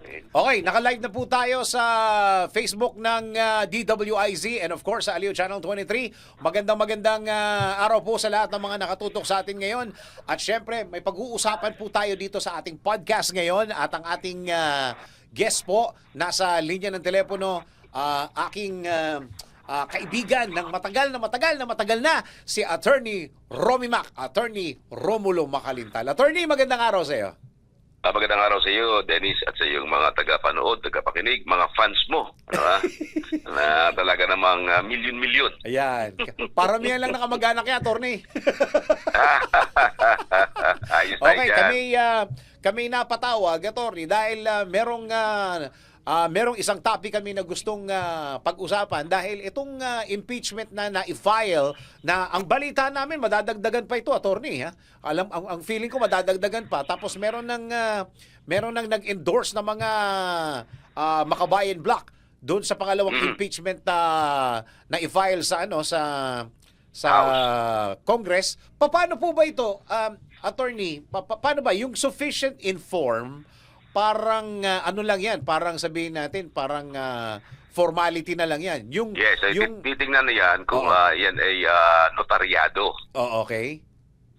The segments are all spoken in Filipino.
namin. Okay, naka-live na po tayo sa Facebook ng ah, DWIZ and of course sa Aliw Channel 23. Magandang magandang ah, araw po sa lahat ng mga nakatutok sa atin ngayon. At syempre, may pag-uusapan po tayo dito sa ating podcast ngayon at ang ating ah, guest po nasa linya ng telepono, ah, aking ah, ah, kaibigan ng matagal na matagal na matagal na si Attorney Romy Mac, Attorney Romulo Macalintal. Attorney, magandang araw sa iyo. Ah, magandang araw sa iyo, Dennis, at sa iyong mga tagapanood, tagapakinig, mga fans mo. Ano ba? na talaga namang ah, milyon-milyon. Ayan. Paramihan lang na kamag-anak niya, attorney. Ayos tayo okay, dyan. kami ah, kami napatawag, attorney, dahil ah, merong ah, ah, merong isang topic kami na gustong ah, pag-usapan dahil itong ah, impeachment na na-file na ang balita namin madadagdagan pa ito, attorney, ha. Alam ang, ang feeling ko madadagdagan pa tapos meron ng ah, meron ng nag-endorse na mga ah, makabayan block doon sa pangalawang Mm. impeachment na na i-file sa ano sa sa Congress. Paano po ba ito, um, attorney? Pa- pa- paano ba yung sufficient inform? Parang ah, ano lang 'yan, parang sabihin natin, parang ah, formality na lang 'yan. Yung Yes, ay yung titingnan niyan kung Oo. ah, yan ay ah, notaryado. Oh, okay.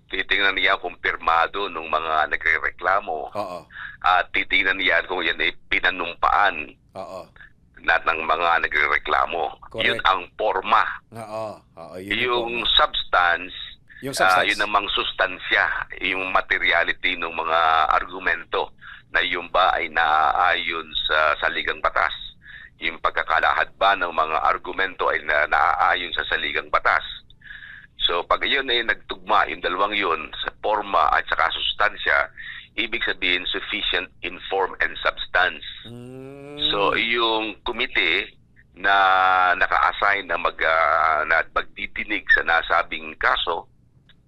Titingnan niya kung pirmado ng mga nagrereklamo. Oo. At titingnan niya kung yan ay pinanumpaan Oo. na ng mga nagrereklamo. Correct. Yun ang forma. Oo. Oo, yun Yung po. substance, yung Ah, substance. yun namang sustansya, yung materiality ng mga argumento na yung ba ay naaayon sa saligang batas. Yung pagkakalahad ba ng mga argumento ay na, naaayon sa saligang batas. So pag yun ay nagtugma, yung dalawang yun, sa forma at saka sustansya, ibig sabihin sufficient in form and substance. Mm. So yung committee na naka-assign na mag ah, na magdidinig sa nasabing kaso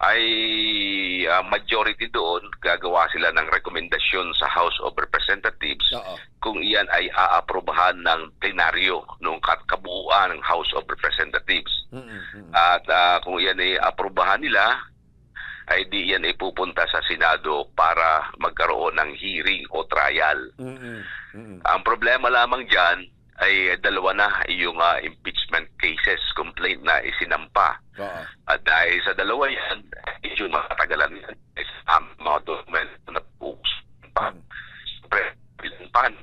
ay ah, majority doon gagawa sila ng rekomendasyon sa House of Representatives Oo. kung iyan ay aaprobahan ng plenaryo ng kabuuan ng House of Representatives. Mm, mm, mm. At ah, kung iyan ay aprobahan nila ay di yan ay pupunta sa Senado para magkaroon ng hearing o trial. Mm, mm, mm. Ang problema lamang dyan ay dalawa na yung ah, impeachment cases complaint na isinampa. At dahil sa dalawa yan, medyo matatagalan yan. Is, um, mga dokumento na books pa. Siyempre, bilang pan,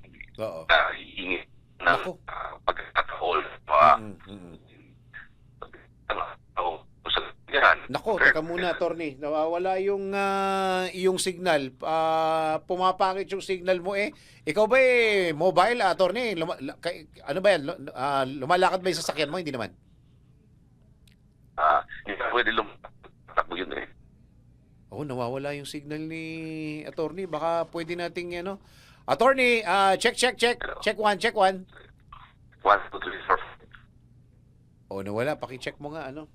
Oo. na hihingi ng uh, pagkakataon. Uh, Mm, mm, mm. uh, yan. Nako, teka muna, attorney. Nawawala yung ah, yung signal. Ah, pumapangit yung signal mo eh. Ikaw ba eh mobile, attorney? Luma- kay- ano ba yan? Ah, lumalakad ba yung sasakyan mo? Hindi naman. Ah, hindi ka pwede lumatakbo yun eh. Oh, nawawala yung signal ni attorney. Baka pwede nating ano. Attorney, ah, check, check, check. Check one, check one. One, two, three, four. Oh, nawala. Paki-check mo nga, ano.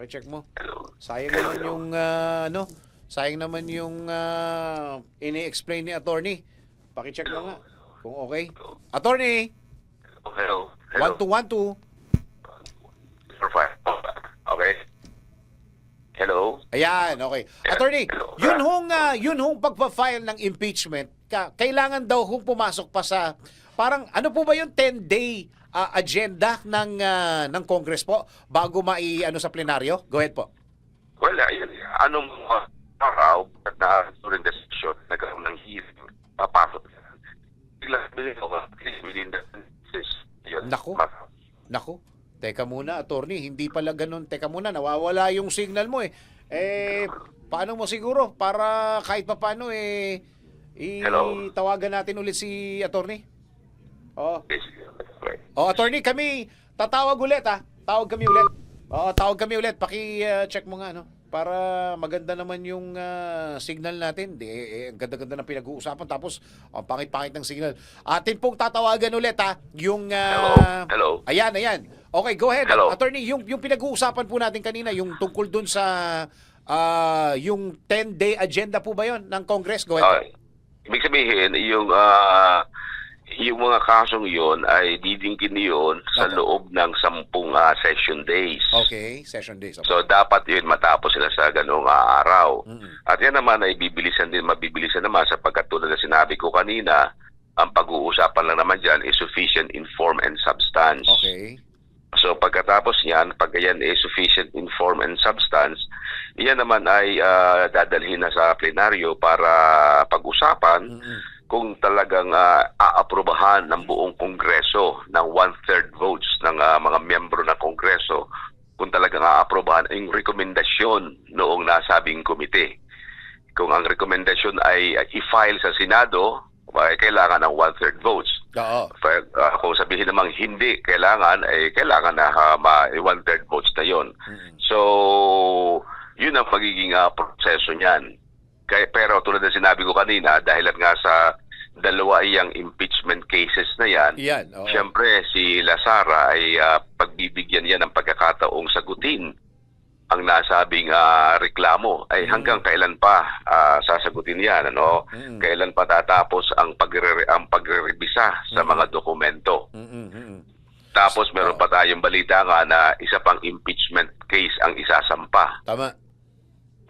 Paki-check mo. Sayang naman yung ah, ano, sayang naman yung ah, ini-explain ni attorney. Paki-check mo nga kung okay. Attorney, Hello. Hello. 1212. Four, five. Okay. Hello. Ayan, okay. Attorney, Hello. yun hong ah, yun hong pagpa-file ng impeachment, ka, kailangan daw hong pumasok pa sa parang ano po ba yung 10-day ah, agenda ng ah, ng Congress po bago mai ano sa plenaryo? Go ahead po. Well, ayun, anong mga araw na during the session, nagkaroon ng hearing, papasok yan. Bigla bilhin ko, within the yun. Naku. Ma- Nako, teka muna, attorney, hindi pala ganun. Teka muna, nawawala yung signal mo eh. Eh, paano mo siguro para kahit pa paano eh Hello? itawagan natin ulit si attorney? Oh. Oh, attorney, kami tatawag ulit ah. Tawag kami ulit. Oo, tawag kami ulit. Paki-check mo nga no para maganda naman yung ah, signal natin. Di, eh, eh, ang ganda-ganda ng pinag-uusapan tapos ang pangit-pangit ng signal. Atin pong tatawagan ulit ha, yung Hello? ah, Hello? Ayan, ayan. Okay, go ahead. Hello? Attorney, yung yung pinag-uusapan po natin kanina, yung tungkol dun sa ah, yung 10-day agenda po ba 'yon ng Congress? Go ahead. Okay. Ibig sabihin, yung ah, yung mga kasong yon ay didingkin yun sa loob ng sampung ah, session days. Okay, session days. Okay. So dapat yun matapos sila sa ganung ah, araw. Mm-mm. At yan naman ay bibilisan din, mabibilisan naman sapagkat tulad na sinabi ko kanina, ang pag-uusap pinag-uusapan lang naman dyan is sufficient in form and substance. Okay. So pagkatapos niyan, pag yan is sufficient in form and substance, iyan naman ay ah, dadalhin na sa plenaryo para pag-usapan Mm-mm. Kung talagang ah, aaprubahan ng buong Kongreso ng one-third votes ng ah, mga miyembro ng Kongreso kung talagang aaprubahan yung rekomendasyon noong nasabing komite. Kung ang rekomendasyon ay ah, i-file sa Senado, ay kailangan ng one-third votes. Oo. Fa- ah, kung sabihin namang hindi kailangan, ay kailangan na ha, ma- one-third votes na yon. Mm-mm. So, yun ang magiging ah, proseso niyan. Kaya, pero tulad ng sinabi ko kanina, dahil nga sa dalawa iyang impeachment cases na yan, Yan. Oo. siyempre si Lazara ay ah, pagbibigyan yan ng pagkakataong sagutin ang nasabing ah, reklamo ay Mm. hanggang kailan pa ah, sasagutin yan ano Mm-mm. kailan pa tatapos ang pagre ang pagrerebisa sa Mm. mga dokumento. Mm-mm. tapos meron pa tayong balita nga na isa pang impeachment case ang isasampa Tama.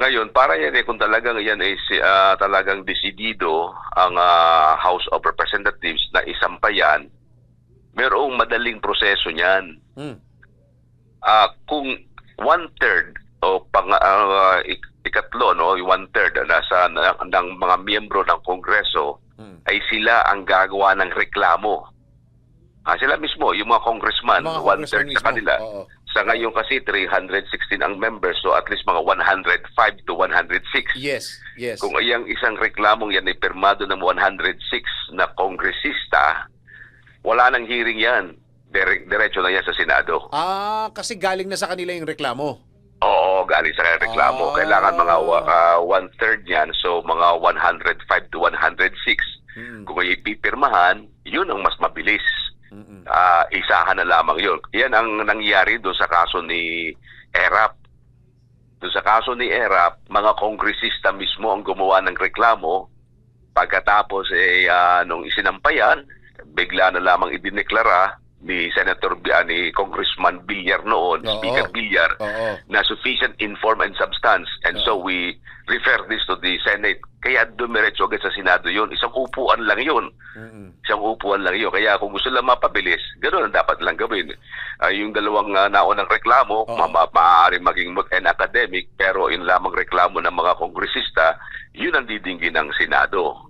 Ngayon, para yan eh, kung talagang yan ay ah, talagang desidido ang ah, House of Representatives na isampa yan, merong madaling proseso niyan. Mm. Ah, kung one-third o pang, ik- ikatlo, no, one-third nasa, ng, ng mga miyembro ng Kongreso, Mm. ay sila ang gagawa ng reklamo. Ah, sila mismo, yung mga congressman, Mga one-third sa kanila. Oo. Sa ngayon kasi 316 ang members, so at least mga 105 to 106. Yes. Yes. Kung iyang isang reklamong yan ay pirmado ng 106 na kongresista, wala nang hearing yan. Dire- diretso na yan sa Senado. Ah, kasi galing na sa kanila yung reklamo. Oo, galing sa reklamo. Ah. Kailangan mga ah, one-third yan, so mga 105 to 106. Mm-mm. Kung ay ipipirmahan, yun ang mas mabilis. Mm-mm. Ah, isahan na lamang yun. Yan ang nangyari doon sa kaso ni Erap. Doon sa kaso ni Erap, mga kongresista mismo ang gumawa ng reklamo. Pagkatapos, eh, ah, nung isinampayan, bigla na lamang idineklara ni Senator ah, ni Congressman Villar noon, Oo. Speaker Villar, Oo. na sufficient in form and substance. And so Oo. we refer this to the Senate. Kaya dumiretso agad sa Senado yun. Isang upuan lang yun Mm-mm. isang upuan lang yun. Kaya kung gusto lang mapabilis, ganoon ang dapat lang gawin. Ah, yung dalawang uh, naunang reklamo, Oo. ma- ma- maaari maging mag and academic, pero yung lamang reklamo ng mga kongresista, yun ang didinggin ng Senado.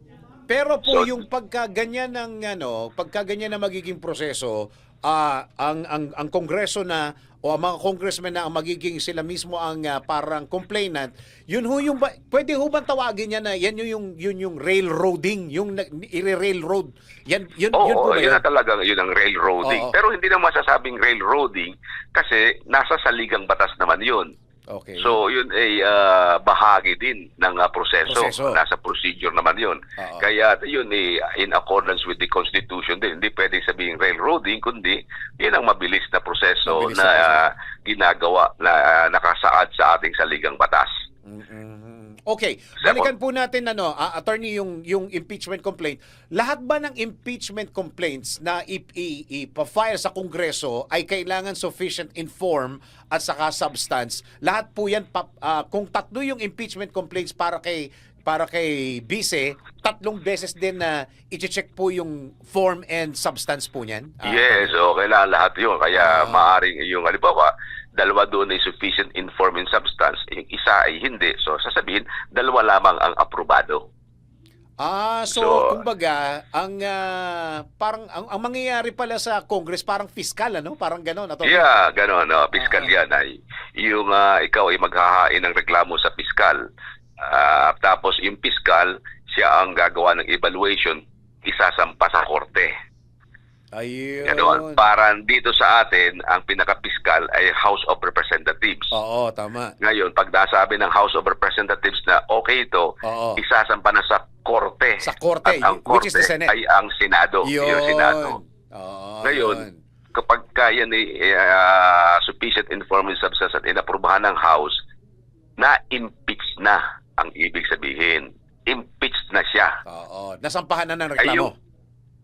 Pero po So- yung pagkaganyan ng ano, pagkaganyan na magiging proseso, ah ang ang ang kongreso na o ang mga congressmen na ang magiging sila mismo ang ah, parang complainant, yun ho yung ba, pwede ho bang tawagin niya na yan yung yung yun yung railroading, yung i-railroad. Yan yun Oo, yun po ba yun yun? talaga, yun ang railroading. Oo. Pero hindi na masasabing railroading kasi nasa saligang batas naman yun. Okay. So yun ay ah, bahagi din ng ah, proseso. Proseso. Nasa procedure naman yun. Oo. Kaya yun ay in accordance with the Constitution din. Hindi pwede sabihin railroading, kundi yun ang mabilis na proseso Mabilis na na ah, ginagawa na ah, nakasaad sa ating saligang batas. Mhm. Okay, balikan po natin ano, ah, attorney yung yung impeachment complaint. Lahat ba ng impeachment complaints na ipa-file sa Kongreso ay kailangan sufficient in form at saka substance? Lahat po 'yan pa- ah, kung tatlo yung impeachment complaints para kay para kay Bise, tatlong beses din na i-check po yung form and substance po niyan. Ah, yes, so kailangan lahat yun. Kaya Ah. maaring yung halimbawa, dalawa doon ay sufficient in form and substance, yung isa ay hindi. So sasabihin, dalawa lamang ang aprobado. Ah, so, So- kumbaga, ang ah, parang ang, ang mangyayari pala sa Congress parang fiscal ano, parang gano'n attorney. Yeah, gano'n. No? Piskal Ah. yan. Ay, yung ah, ikaw ay maghahain ng reklamo sa piskal. Ah, tapos yung piskal, siya ang gagawa ng evaluation, isasampa sa korte. Ayun. Gano'n. Parang dito sa atin, ang pinaka-piskal ay House of Representatives. Oo, tama. Ngayon, pag nasabi ng House of Representatives na okay ito, Oo. isasampa na sa korte. Sa korte, At ang which is the korte Senate. ay ang Senado. Yun. Yung Senado. Oo, Ngayon, yun. kapag kaya ni uh, sufficient information substance at inaprubahan ng House, na-impeach na ang ibig sabihin. Impeached na siya. Oo, nasampahan na ng reklamo. Ayun.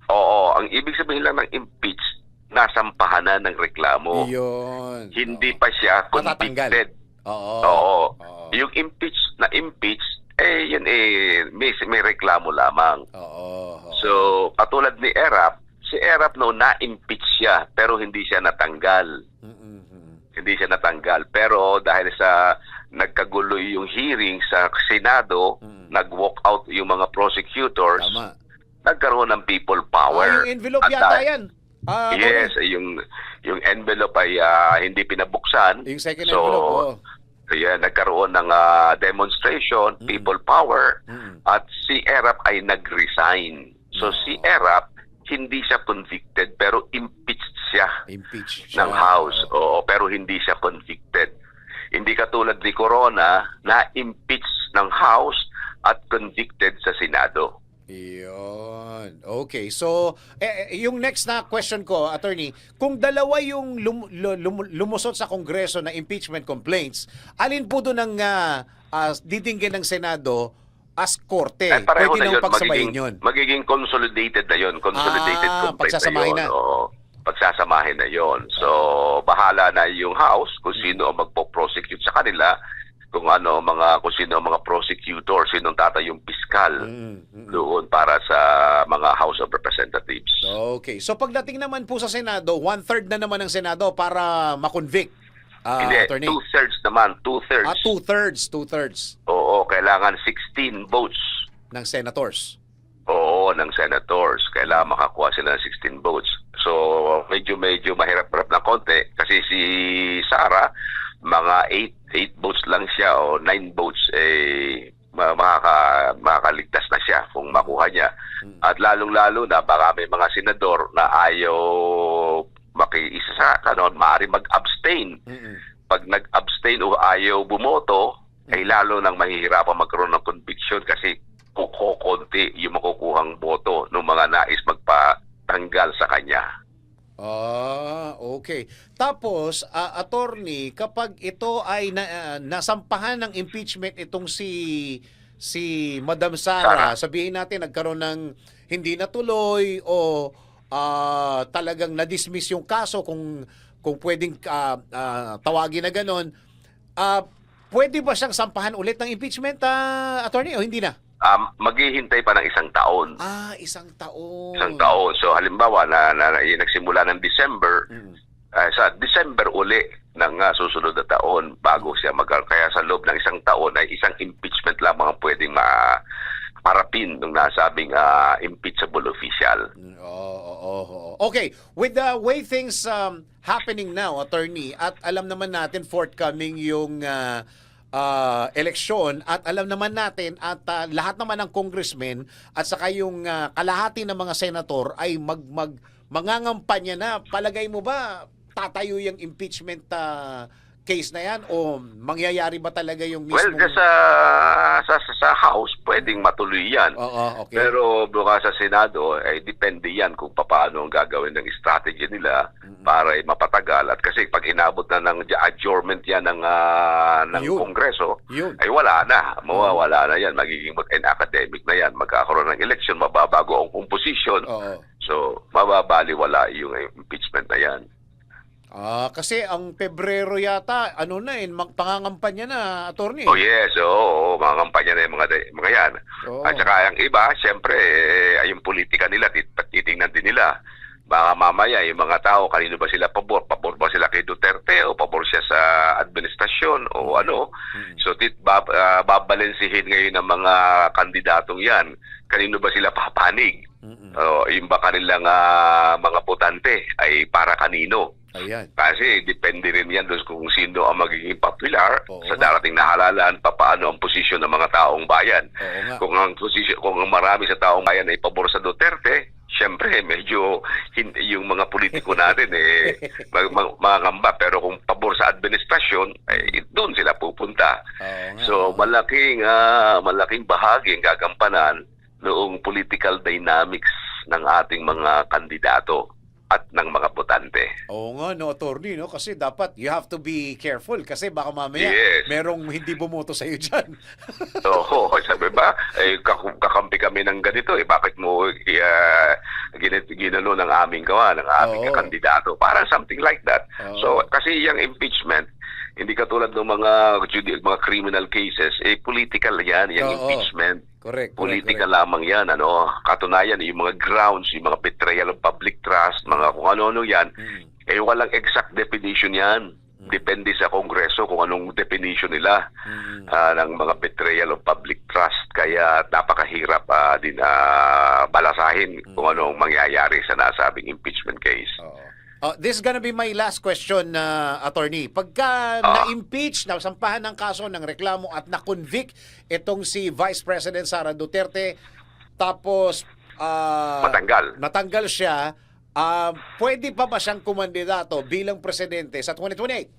Oo, ang ibig sabihin lang ng impeach, nasampahan na ng reklamo. Yun. Hindi Oo. pa siya convicted. Oo. Oo. Oo. Yung impeach na impeach, eh yun eh, may, may reklamo lamang. Oo. oo. So, katulad ni Erap, si Erap noon na-impeach siya pero hindi siya natanggal. Mm-mm. Hindi siya natanggal. Pero dahil sa nagkagulo yung hearing sa Senado, Mm. nag-walk out yung mga prosecutors, Tama. Nagkaroon ng people power. Ah, yung envelope At yata yan. Ah, yes, Tony. yung yung envelope ay ah, hindi pinabuksan. Yung second So, envelope. oh. Kaya nagkaroon ng ah, demonstration, Mm. people power, Mm-mm. at si Erap ay nag-resign. So Oh. si Erap, hindi siya convicted pero impeached siya Impeach siya. ng House. Oo, pero hindi siya convicted. Hindi katulad ni Corona na impeached ng House at convicted sa Senado. Iyon. Okay. So, eh, eh, yung next na question ko, attorney, kung dalawa yung lum- lu- lum- lumusot sa Kongreso na impeachment complaints, alin po doon ang uh, didinggin ng Senado as korte? Eh, pareho Pwede na yun. Magiging, yun. magiging consolidated na yun. Consolidated Ah, complaint pagsasamahin na na. yun. Oo, pagsasamahin na yun. So, bahala na yung House kung sino ang magpo-prosecute sa kanila, kung ano mga kung sino mga prosecutor, sinong tatayong piskal Mm, mm, mm. doon para sa mga House of Representatives. Okay. So, pagdating naman po sa Senado, one-third na naman ng Senado para makonvict. Ah, Hindi, attorney. two-thirds naman, two-thirds. Ah, two-thirds. Two-thirds Oo, kailangan 16 votes. ng senators. Oo, ng senators. Kailangan makakuha sila ng 16 votes. So, medyo medyo mahirap-hirap na konti kasi si Sara, mga 8, 8 votes lang siya o 9 votes eh ma- makaka, makakaligtas na siya kung makuha niya. Mm. At lalong-lalo na baka may mga senador na ayaw makiisa sa kanon, maaari mag-abstain. Pag nag-abstain o ayaw bumoto, ay lalo nang mahihirapan magkaroon ng conviction kasi kukonti yung makukuhang boto ng mga nais magpatanggal sa kanya. Ah, okay. Tapos, ah, attorney, kapag ito ay na, ah, nasampahan ng impeachment itong si si Madam Sara, sabihin natin nagkaroon ng hindi natuloy o ah, talagang na-dismiss yung kaso kung kung pwedeng ah, ah, tawagin na ganon, ah, pwede ba siyang sampahan ulit ng impeachment, ah, attorney, o hindi na? Um, maghihintay pa ng isang taon. Ah, isang taon. Isang taon. So halimbawa na, na, na nagsimula ng December, Mm. ah, sa December uli ng ah, susunod na taon bago siya mag kaya sa loob ng isang taon ay isang impeachment lamang ang pwedeng ma parapin ng nasabing ah, impeachable official. Oo, oo, oo. Okay, with the way things um, happening now, attorney, at alam naman natin forthcoming yung uh, uh, eleksyon at alam naman natin at uh, lahat naman ng congressmen at saka yung uh, kalahati ng mga senator ay mag, mag mangangampanya na. Palagay mo ba tatayo yung impeachment uh, case na yan o mangyayari ba talaga yung Well, mismo? dyan sa, sa, sa, sa House, pwedeng matuloy yan. Oo, okay. Pero buka sa Senado, ay depende yan kung paano ang gagawin ng strategy nila para ay mapatagal. At kasi pag inabot na ng adjournment yan ng, ah, ng Yun. Kongreso, Yun. ay wala na. Mawawala na yan. Magiging and academic na yan. Magkakaroon ng election, mababago ang composition. Oo. So, mababaliwala yung impeachment na yan. Ah, kasi ang Pebrero yata, ano na eh, mag- pangangampanya na, attorney. Oh yes, oo, mga kampanya na yung mga, mga yan. Oo. At saka yung iba, siyempre, eh, ay yung politika nila, tit- titingnan din nila. Baka mamaya, yung mga tao, kanino ba sila pabor? Pabor ba sila kay Duterte o pabor siya sa administrasyon o ano? Mm. So, tit, bab, ah, babalansihin ngayon ng mga kandidatong yan. Kanino ba sila papanig? Mm-mm. O, yung ba kanilang ah, mga botante ay para kanino? Ayan. Kasi depende rin yan doon kung sino ang magiging popular Oo sa nga. darating na halalan, paano ang posisyon ng mga taong bayan. Oo nga. Kung ang posisyon, kung ang marami sa taong bayan ay pabor sa Duterte, syempre medyo hin- yung mga politiko natin eh mag, mag, mangangamba. pero kung pabor sa administrasyon, ay doon sila pupunta. Oo. So malaking ah, malaking bahagi ang gagampanan noong political dynamics ng ating mga kandidato at ng mga botante. Oo nga, no, attorney, no? Kasi dapat you have to be careful kasi baka mamaya Yes. merong hindi bumoto sa iyo diyan. Oo, sabi ba, eh, kak- kakampi kami ng ganito, eh, bakit mo uh, ginit, ginano ng aming gawa, ng aming Oo. kandidato? Parang something like that. Oo. So, kasi yung impeachment, Hindi katulad ng mga mga criminal cases, eh political 'yan, yung Oo. impeachment. Correct. correct, Political correct. lamang 'yan, ano. Katunayan yung mga grounds, yung mga betrayal of public trust, mga kung ano-ano 'yan. Mm. Eh walang exact definition 'yan. Depende sa Kongreso kung anong definition nila Mm. ah, ng mga betrayal of public trust. Kaya napakahirap ah, din ah, balasahin kung anong mangyayari sa nasabing impeachment case. Oo. Oh, this is gonna be my last question, na attorney. Pagka Ah. na-impeach, nasampahan ng kaso ng reklamo at na-convict itong si Vice President Sara Duterte, tapos ah, Matanggal. natanggal siya, ah, pwede pa ba siyang kumandidato bilang presidente sa 2028?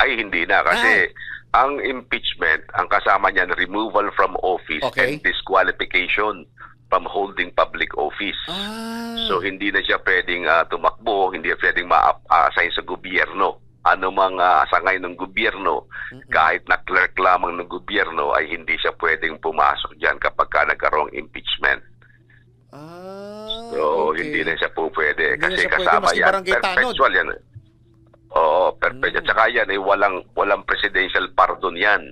Ay hindi na kasi ang impeachment, ang kasama niyan removal from office Okay. and disqualification from holding public office. Ah. So hindi na siya pwedeng ah, tumakbo, hindi pwedeng ma-assign sa gobyerno. Ano mga sangay ng gobyerno, kahit na clerk lamang ng gobyerno ay hindi siya pwedeng pumasok diyan kapag ka nagkaroong impeachment. ah, So okay. hindi na siya po pwede Hindi kasi siya pwede, kasama maski yan. Perpetual yan. Oo, perpetual. Mm. Tsaka yan ay walang, walang presidential pardon yan.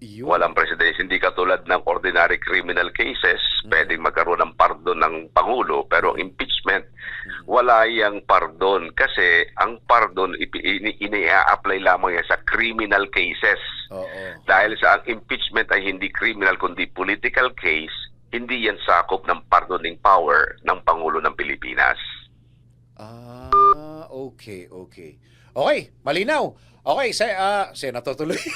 Yun. Walang presidential. Hindi katulad ng ordinary criminal cases, Mm. pwedeng magkaroon ng pardon ng Pangulo. Pero impeachment, Mm. wala yang pardon. Kasi ang pardon, ipi- ini- ini-apply lamang yan sa criminal cases. Oo. Dahil sa ang impeachment ay hindi criminal kundi political case, hindi yan sakop ng pardoning power ng Pangulo ng Pilipinas. Ah, okay, okay. Okay, malinaw. Okay, se ah, Senator tuloy.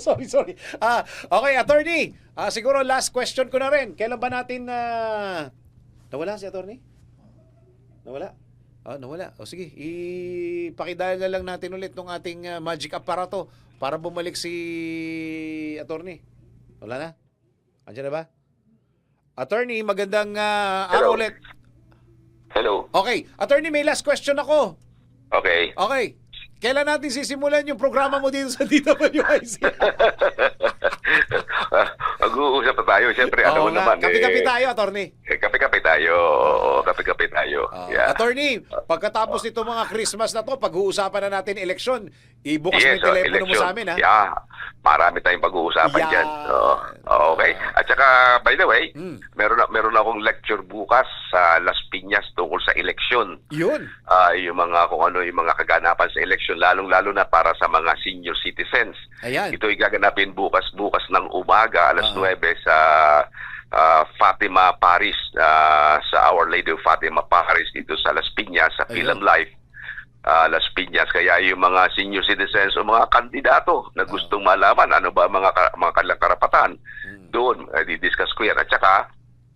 sorry, sorry. Ah, okay, attorney. Ah, siguro last question ko na rin. Kailan ba natin na Nawala si attorney? Nawala? Ah, nawala. O sige, ipakidala na lang natin ulit ng ating ah, magic aparato para bumalik si attorney. Wala na? Andiyan na ba? Attorney, magandang ah, araw Hello. ulit. Hello. Okay, attorney, may last question ako. Okay. Okay. Kailan natin sisimulan yung programa mo dito sa DWIC? Mag-uusap pa tayo. Siyempre, alam mo nga. naman. Kapi-kapi eh, tayo, attorney. eh, kape-kape tayo. Oo, kape-kape tayo. Ah, yeah. Attorney, pagkatapos nito mga Christmas na to, pag-uusapan na natin eleksyon, ibukas mo Yes, yung oh, telepono mo election. sa amin, ha? Yeah. Marami tayong pag-uusapan Yan. dyan. Oo. Oo, okay. At saka, by the way, Mm. meron, na, meron akong lecture bukas sa Las Piñas tungkol sa eleksyon. Yun. Ah, yung mga kung ano yung mga kaganapan sa eleksyon lalong-lalo na para sa mga senior citizens. Ayan. Ito ay gaganapin bukas bukas ng umaga alas Ah. 9 sa ah, Fatima Paris ah, sa Our Lady of Fatima Paris dito sa Las Piñas sa. Film Life. Ah, Las Piñas. Kaya yung mga senior citizens o mga kandidato na gustong malaman ano ba mga mga kanilang karapatan Mm. doon uh, di-discuss ko yan. At saka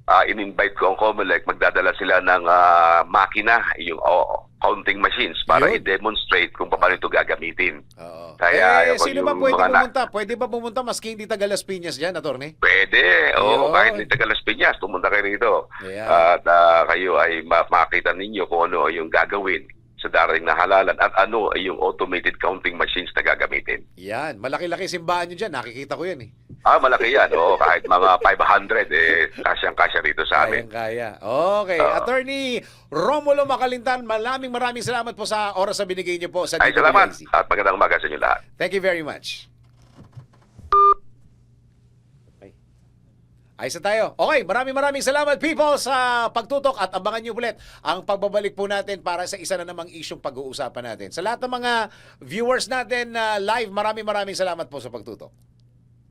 ah, in-invite ko ang COMELEC. Magdadala sila ng ah, makina yung oh, counting machines para Yun. i-demonstrate kung paano ito gagamitin Oo. Kaya, eh, sino ba pwede mga na- pumunta? Pwede ba pumunta maski hindi taga Las Piñas dyan, attorney? Pwede. Oo, Ayun. kahit ni taga Las Piñas, pumunta kayo rito. Ayan. At ah, kayo ay ma- makita ninyo kung ano yung gagawin sa darating na halalan at ano ay yung automated counting machines na gagamitin. Yan. Malaki-laki simbahan nyo dyan. Nakikita ko yan, eh. Ah, malaki yan. Oo, kahit mga 500, eh, kasyang-kasya rito sa amin. Kayang-kaya. Okay. Oo. Attorney Romulo Makalintan, maraming maraming salamat po sa oras na binigay niyo po sa Ay, salamat. DWIC. At magandang umaga sa inyo lahat. Thank you very much. Ayos na tayo. Okay, maraming maraming salamat people sa pagtutok at abangan niyo ulit ang pagbabalik po natin para sa isa na namang isyong pag-uusapan natin. Sa lahat ng mga viewers natin na live, maraming maraming salamat po sa pagtutok.